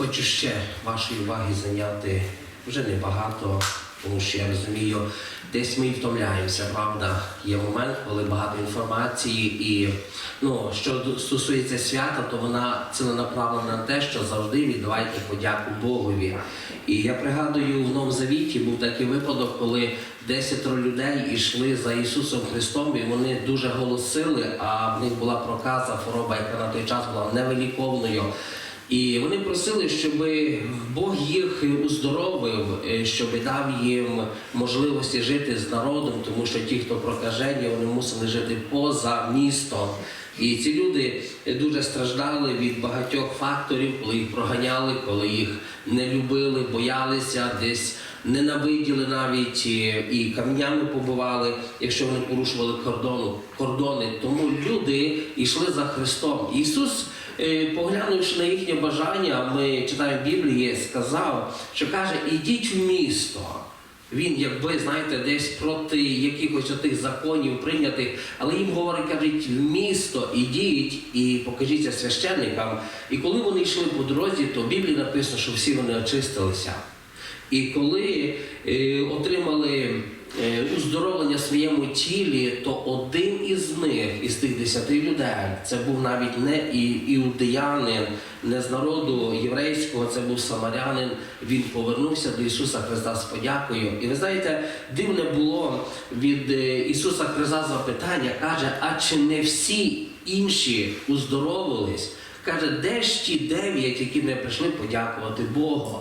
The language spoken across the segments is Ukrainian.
Хочу ще вашої уваги зайняти вже небагато, тому що я розумію, десь ми втомляємося, правда. Є момент, коли багато інформації, і ну, що стосується свята, то вона ціленаправлена на те, що завжди віддавайте подяку Богові. І я пригадую, в Новому Завіті був такий випадок, коли десятеро людей йшли за Ісусом Христом, і вони дуже голосили, а в них була проказа, хвороба, яка на той час була невиліковною. І вони просили, щоб Бог їх уздоровив, е, щоб дав їм можливості жити з народом, тому що ті, хто прокажені, вони мусили жити поза містом. І ці люди дуже страждали від багатьох факторів, коли їх проганяли, коли їх не любили, боялися, десь ненавиділи навіть і, і камнями побивали, якщо вони порушували кордону, кордони. Тому люди йшли за Христом. Ісус Е, поглянувши на їхнє бажання, ми читаємо Біблії, сказав, що каже, ідіть в місто. Він, якби, знаєте, десь проти якихось отих законів прийнятих, але їм говорить, кажуть, в місто ідіть і покажіться священникам. І коли вони йшли по дорозі, то в Біблії написано, що всі вони очистилися. І коли е, отримали е, уздоровлення в своєму тілі, то один із них, із тих десяти людей, це був навіть не іудеянин, не з народу єврейського, це був самарянин. Він повернувся до Ісуса Христа з подякою. І ви знаєте, дивне було від е, Ісуса Христа запитання, каже: а чи не всі інші уздоровились? Каже, де ж ті дев'ять, які не прийшли подякувати Богу?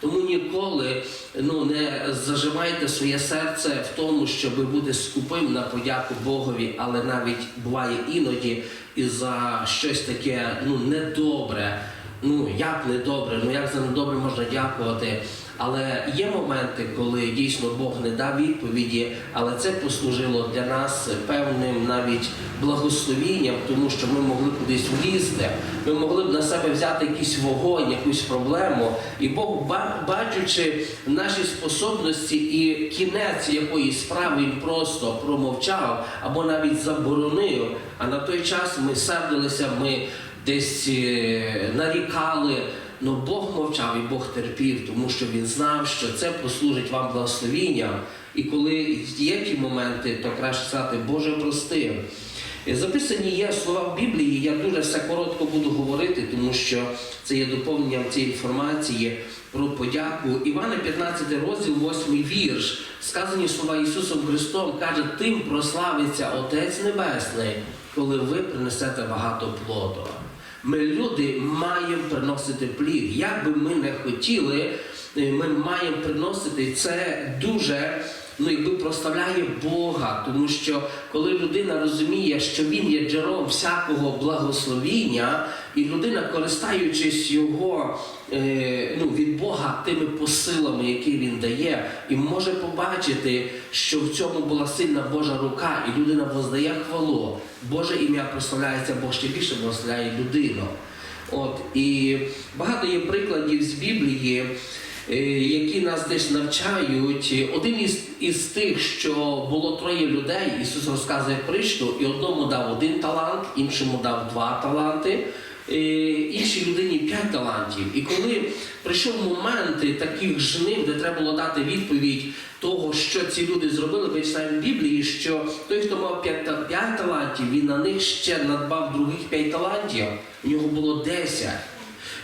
Тому ніколи ну, не заживайте своє серце в тому, щоб бути скупим на подяку Богові, але навіть буває іноді і за щось таке ну, недобре. Ну як недобре, ну як за недобре можна дякувати. Але є моменти, коли дійсно Бог не дав відповіді, але це послужило для нас певним навіть благословінням, тому що ми могли кудись влізти, ми могли б на себе взяти якийсь вогонь, якусь проблему. І Бог, бачучи наші способності і кінець якоїсь справи, він просто промовчав або навіть заборонив. А на той час ми сердилися, ми десь е, нарікали. Ну Бог мовчав і Бог терпів, тому що він знав, що це послужить вам благословінням. І коли є ті моменти, то краще сказати, Боже прости. Е, Записані є слова в Біблії, я дуже все коротко буду говорити, тому що це є доповненням цієї інформації про подяку. Івана 15 розділ, 8 вірш. Сказані слова Ісусом Христом каже, тим прославиться Отець Небесний, коли ви принесете багато плоду. Ми люди маємо приносити плід. Як би ми не хотіли, е, ми маємо приносити це дуже. Ну, якби прославляє Бога, тому що коли людина розуміє, що він є джерелом всякого благословіння, і людина, користаючись його е, ну, від Бога тими посилами, які він дає, і може побачити, що в цьому була сильна Божа рука, і людина воздає хвалу. Боже ім'я прославляється, Бог ще більше благословляє людину. От і багато є прикладів з Біблії, які нас десь навчають. Один із, із тих, що було троє людей, Ісус розказує притчу, і одному дав один талант, іншому дав два таланти. е, Іншій людині п'ять талантів. І коли прийшов момент таких жнив, де треба було дати відповідь того, що ці люди зробили, ми читаємо в Біблії, що той, хто мав п'ять талантів, він на них ще надбав других п'ять талантів, у нього було десять.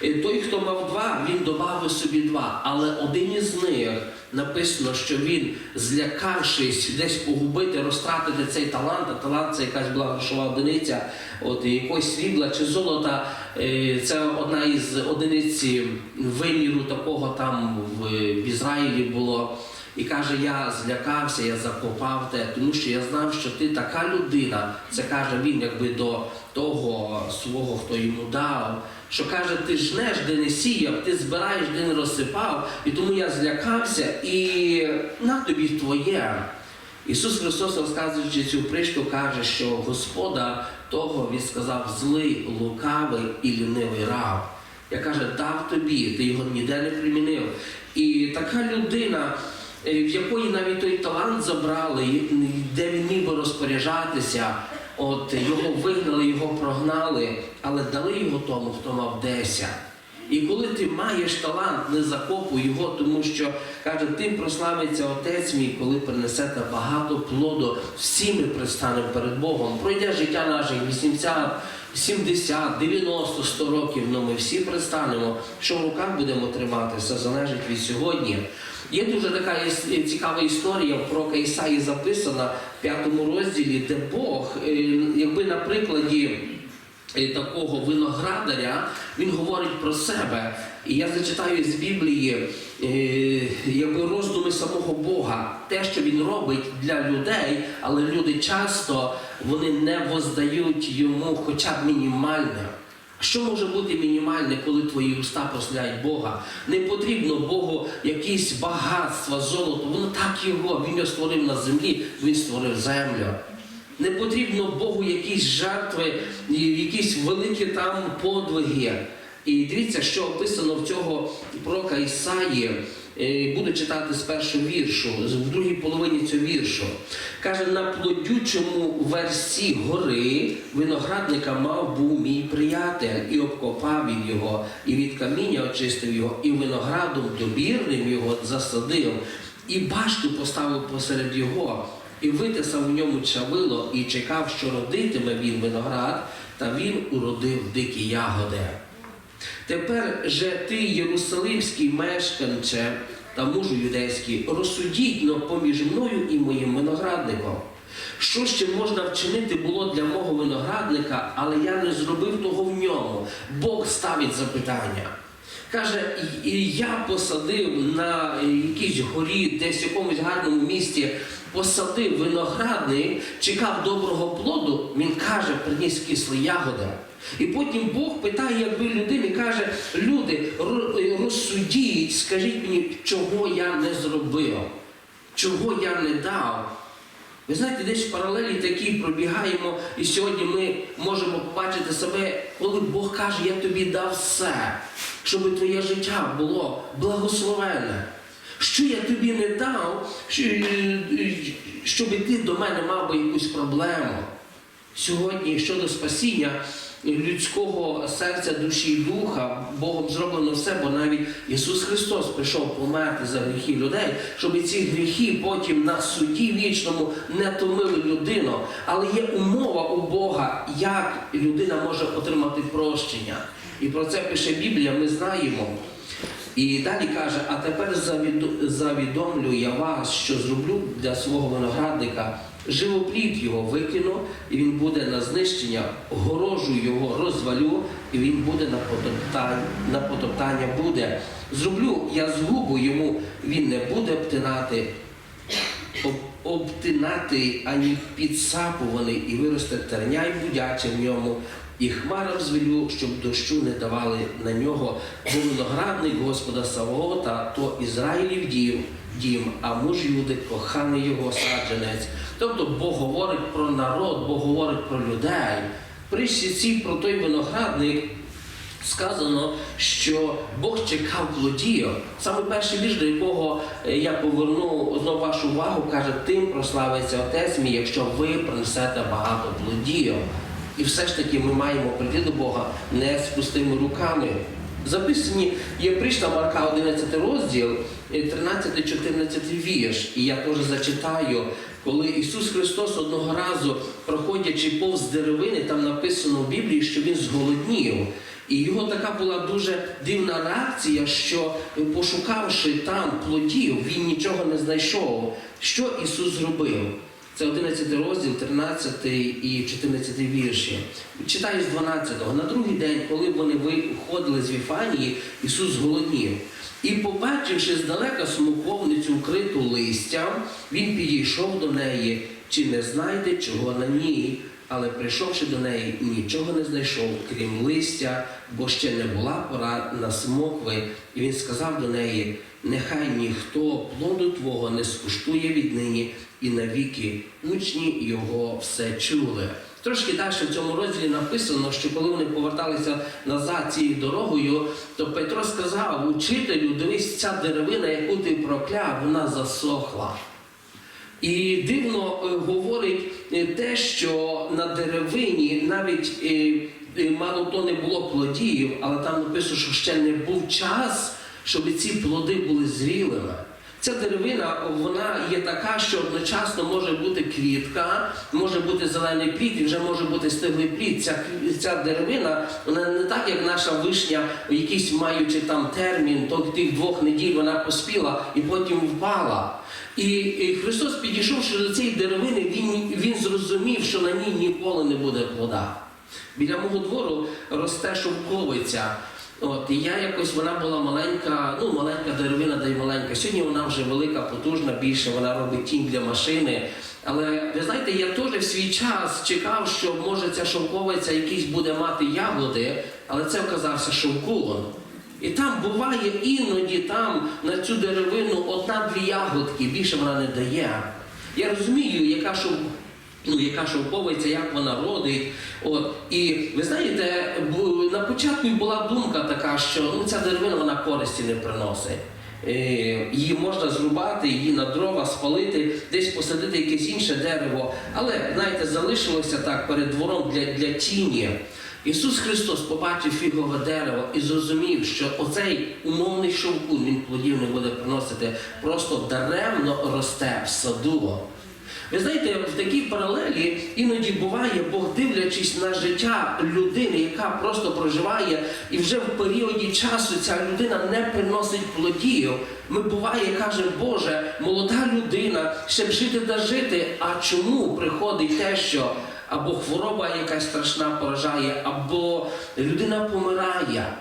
Той, хто мав два, він додав собі два. Але один із них написано, що він, злякавшись десь погубити, розтратити цей талант, а талант це якась була грошова одиниця, от якогось срібла чи золота. е, Це одна із одиниць виміру такого там в Ізраїлі було. І каже, я злякався, я закопав те, тому що я знав, що ти така людина. Це каже він, якби до того свого, хто йому дав. Що каже, ти жнеш, де не сіяв, ти збираєш, де не розсипав, і тому я злякався, і на тобі твоє. Ісус Христос, розказуючи цю притчу, каже, що Господа того він сказав злий, лукавий і лінивий раб. Я каже, дав тобі, ти його ніде не примінив. І така людина, в якої навіть той талант забрали, де він міг би розпоряджатися, от його вигнали, його прогнали, але дали його тому, хто мав 10. І коли ти маєш талант, не закопуй його, тому що каже, тим прославиться Отець мій, коли принесете багато плоду, всі ми пристанемо перед Богом. Пройде життя наших 80, 70, 90, 100 років, але ми всі пристанемо. Що в руках будемо тримати, все залежить від сьогодні. Є дуже така цікава історія про Ісаї записана в п'ятому розділі, де Бог, е, якби на прикладі е, такого виноградаря, він говорить про себе. І я зачитаю з Біблії е, якби роздуми самого Бога, те, що він робить для людей, але люди часто вони не воздають йому хоча б мінімальне. Що може бути мінімальне, коли твої уста прославляють Бога? Не потрібно Богу якісь багатства, золото. Воно так його. Він його створив на землі, він створив землю. Не потрібно Богу якісь жертви, якісь великі там подвиги. І дивіться, що описано в цього пророка Ісаї. Е, Буду читати з першого віршу, в другій половині цього віршу. Каже, на плодючому версі гори виноградника мав був мій приятель, і обкопав він його, і від каміння очистив його, і виноградом добірним його засадив, і башту поставив посеред його, і витисав в ньому чавило, і чекав, що родитиме він виноград, та він уродив дикі ягоди. Тепер же ти, Єрусалимський мешканче та мужу юдейський, розсудіть поміж мною і моїм виноградником. Що ще можна вчинити було для мого виноградника, але я не зробив того в ньому. Бог ставить запитання. Каже, «І- і я посадив на якійсь горі, десь в якомусь гарному місті, посадив виноградник, чекав доброго плоду, він каже, приніс кислі ягоди. І потім Бог питає, якби людини, каже, люди, ро- розсудіть, скажіть мені, чого я не зробив, чого я не дав. Ви знаєте, десь в паралелі такій пробігаємо, і сьогодні ми можемо побачити себе, коли Бог каже, я тобі дав все, щоб твоє життя було благословенне. Що я тобі не дав, щоб ти до мене мав би якусь проблему. Сьогодні щодо спасіння людського серця, душі і духа, Богом зроблено все, бо навіть Ісус Христос прийшов померти за гріхи людей, щоб ці гріхи потім на суді вічному не томили людину. Але є умова у Бога, як людина може отримати прощення. І про це пише Біблія, ми знаємо. І далі каже: а тепер завідомлю я вас, що зроблю для свого виноградника. Живоплід його викину, і він буде на знищення, горожу його розвалю, і він буде на потоптання, на потоптання буде. Зроблю я згубу йому, він не буде обтинати, об, обтинати ані підсапуваний, і виросте терня й будяче в ньому, і хмара взвелю, щоб дощу не давали на нього, бо виноградник Господа Савоота, то Ізраїлів дім, дім, а муж Юди коханий його саджанець. Тобто Бог говорить про народ, Бог говорить про людей. При ці про той виноградник сказано, що Бог чекав плодів. Саме перший вірш, до якого е, я поверну знову вашу увагу, каже, тим прославиться Отець мій, якщо ви принесете багато плодів. І все ж таки ми маємо прийти до Бога не з пустими руками. Записані є прийшла Марка 11 розділ, 13-14 вірш. І я теж зачитаю, коли Ісус Христос одного разу, проходячи повз деревини, там написано в Біблії, що Він зголоднів. І його така була дуже дивна реакція, що пошукавши там плодів, він нічого не знайшов. Що Ісус зробив? Це 11 розділ, 13 і 14 вірші. Читаю з 12-го. На другий день, коли вони виходили з Віфанії, Ісус зголоднів. І, побачивши здалека смоковницю вкриту листям, він підійшов до неї, чи не знайде, чого на ній. Але прийшовши до неї, нічого не знайшов, крім листя, бо ще не була пора на смокви. І він сказав до неї: нехай ніхто плоду твого не скуштує віднині, і навіки учні його все чули. Трошки далі в цьому розділі написано, що коли вони поверталися назад цією дорогою, то Петро сказав: Учителю, дивись, ця деревина, яку ти прокляв, вона засохла. І дивно е, говорить е, те, що на деревині навіть е, мало то не було плодів, але там написано, що ще не був час, щоб ці плоди були зрілими. Ця деревина вона є така, що одночасно може бути квітка, може бути зелений плід і вже може бути стиглий плід. Ця, ця деревина, вона не так, як наша вишня, якийсь маючи там термін, то тих двох неділь вона поспіла і потім впала. І, і Христос, підійшовши до цієї деревини, він, він зрозумів, що на ній ніколи не буде плода. Біля мого двору росте шовковиця. От, і я якось вона була маленька, ну маленька деревина, да й маленька. Сьогодні вона вже велика, потужна, більше вона робить тінь для машини. Але ви знаєте, я теж в свій час чекав, що може ця шовковиця якісь буде мати ягоди, але це оказався шовкулон. І там буває іноді там на цю деревину одна-дві ягодки, більше вона не дає. Я розумію, яка шов... ну, яка шовковиця, як вона родить. От. І ви знаєте, на початку була думка така, що ну, ця деревина вона користі не приносить. Е, Її можна зрубати, її на дрова спалити, десь посадити якесь інше дерево. Але, знаєте, залишилося так перед двором для, для тіні. Ісус Христос побачив фігове дерево і зрозумів, що оцей умовний шовкун він плодів не буде приносити, просто даремно росте в саду. Ви знаєте, в такій паралелі іноді буває, Бог дивлячись на життя людини, яка просто проживає, і вже в періоді часу ця людина не приносить плодів. Ми буває, кажемо, Боже, молода людина, ще б жити да жити. А чому приходить те, що або хвороба якась страшна поражає, або людина помирає?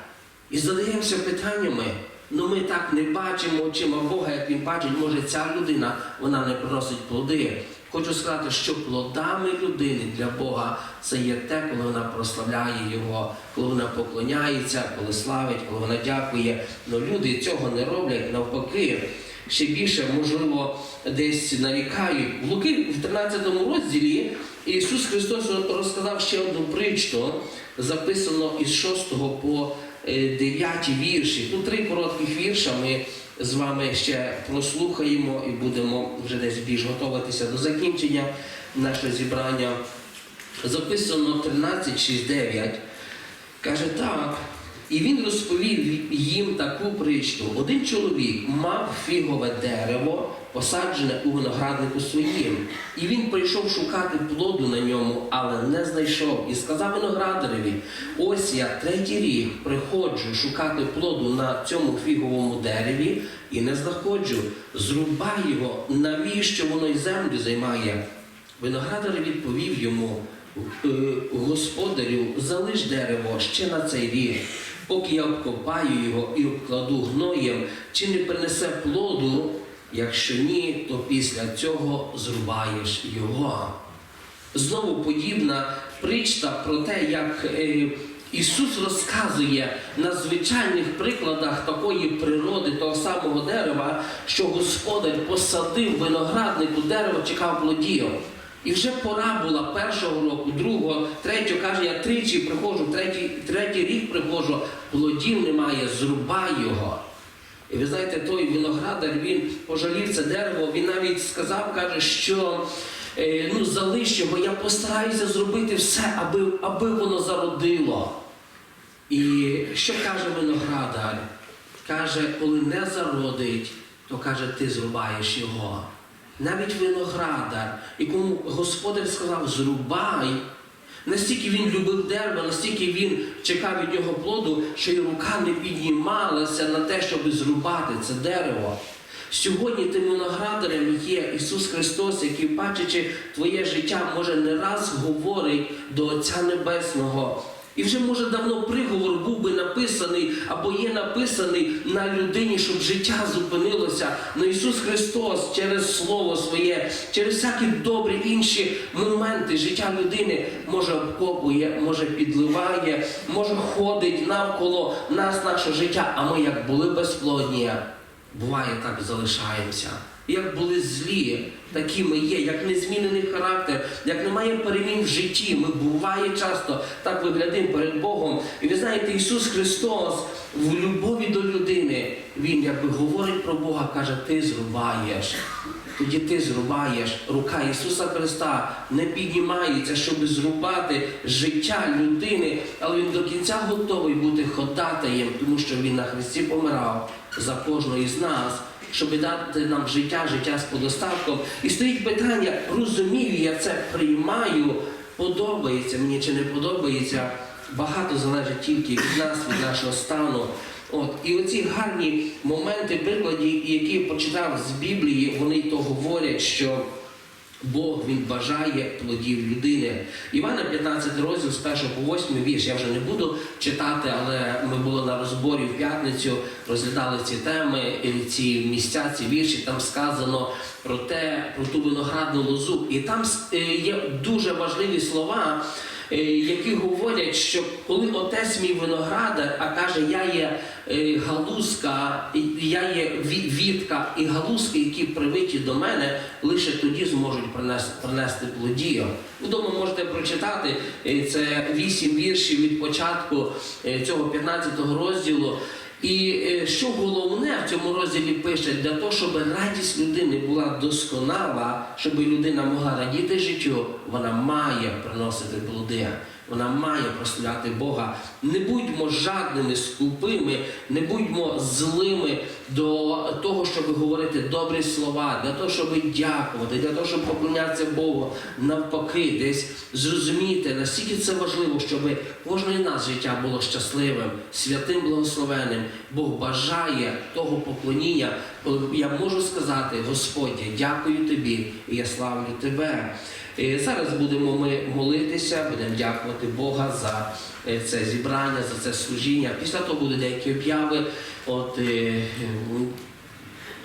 І задаємося питаннями. Ну ми так не бачимо очима Бога, як він бачить, може ця людина вона не приносить плоди. Хочу сказати, що плодами людини для Бога це є те, коли вона прославляє Його, коли вона поклоняється, коли славить, коли вона дякує. Но люди цього не роблять навпаки. Ще більше, можливо, десь нарікають. В Луки в 13 розділі Ісус Христос розказав ще одну притчу, записано із 6 по е, 9 вірші. Тут три коротких вірша ми з вами ще прослухаємо і будемо вже десь більш готуватися до закінчення нашого зібрання. Записано 13.6.9. Каже так. І він розповів їм таку притчу. Один чоловік мав фігове дерево, посаджене у винограднику своїм. І він прийшов шукати плоду на ньому, але не знайшов. І сказав виноградареві: ось я третій рік приходжу шукати плоду на цьому фіговому дереві і не знаходжу. Зрубай його, навіщо воно й землю займає? Виноградар відповів йому. «Е, Господарю, залиш дерево ще на цей рік, поки я обкопаю його і обкладу гноєм, чи не принесе плоду, якщо ні, то після цього зрубаєш його. Знову подібна притча про те, як е, Ісус розказує на звичайних прикладах такої природи, того самого дерева, що Господар посадив винограднику дерево, чекав плодів. І вже пора була першого року, другого, третього, каже, я тричі приходжу, третій, третій рік приходжу, плодів немає, зрубай його. І ви знаєте, той виноградар, він пожалів це дерево, він навіть сказав, каже, що е, ну, залиш його, я постараюся зробити все, аби, аби воно зародило. І що каже виноградар? Каже, коли не зародить, то каже, ти зрубаєш його. Навіть виноградар, якому господар сказав, зрубай. Настільки він любив дерево, настільки він чекав від нього плоду, що й рука не піднімалася на те, щоб зрубати це дерево. Сьогодні тим виноградарем є Ісус Христос, який, бачачи твоє життя, може не раз говорить до Отця Небесного. І вже може давно приговор був би написаний або є написаний на людині, щоб життя зупинилося. Но Ісус Христос через Слово Своє, через всякі добрі інші моменти життя людини може обкопує, може підливає, може ходить навколо нас, наше життя. А ми як були безплодні, буває так залишаємося. Як були злі, такі ми є, як незмінений характер, як немає перемін в житті. Ми буває часто так виглядаємо перед Богом. І ви знаєте, Ісус Христос в любові до людини, Він якби говорить про Бога, каже, ти зрубаєш. Тоді ти зрубаєш. Рука Ісуса Христа не піднімається, щоб зрубати життя людини, але Він до кінця готовий бути ходатаєм, тому що Він на Христі помирав за кожного із нас. Щоб дати нам життя, життя з подостатком. І стоїть питання, розумію, я це приймаю, подобається мені чи не подобається. Багато залежить тільки від нас, від нашого стану. От і оці гарні моменти, приклади, які я почитав з Біблії, вони то говорять, що Бог він бажає плодів людини. Івана 15 розділ з 1 по 8 вірш. Я вже не буду читати, але ми були на розборі в п'ятницю, розглядали ці теми, ці місця, ці вірші. Там сказано про те, про ту виноградну лозу. І там е, є дуже важливі слова. Е, Які говорять, що коли отець мій виноградар, а каже, я є е, галузка, я є ві- вітка і галузки, які привиті до мене, лише тоді зможуть принести, принести плодію. Вдома можете прочитати е, це вісім віршів від початку цього 15 розділу. І е, що головне в цьому розділі пише, для того, щоб радість людини була досконала, щоб людина могла радіти життю, вона має приносити плоди. Вона має прославляти Бога. Не будьмо жадними, скупими, не будьмо злими до того, щоб говорити добрі слова, для того, щоб дякувати, для того, щоб поклонятися Богу. Навпаки, десь зрозуміти, наскільки це важливо, щоб кожне нас життя було щасливим, святим, благословенним. Бог бажає того поклоніння, я можу сказати, Господь, дякую тобі і я славлю тебе. Е, Зараз будемо ми молитися, будемо дякувати Бога за е, це зібрання, за це служіння. Після того будуть деякі обяви. От, е,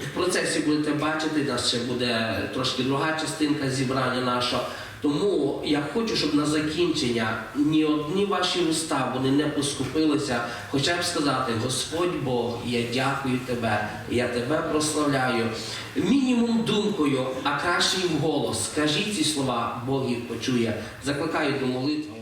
в процесі будете бачити, нас ще буде трошки друга частинка зібрання нашого. Тому я хочу, щоб на закінчення ні одні ваші уста вони не поскупилися, хоча б сказати, Господь Бог, я дякую тебе, я тебе прославляю. Мінімум думкою, а краще в голос. Скажіть ці слова, Бог їх почує. Закликаю до молитви.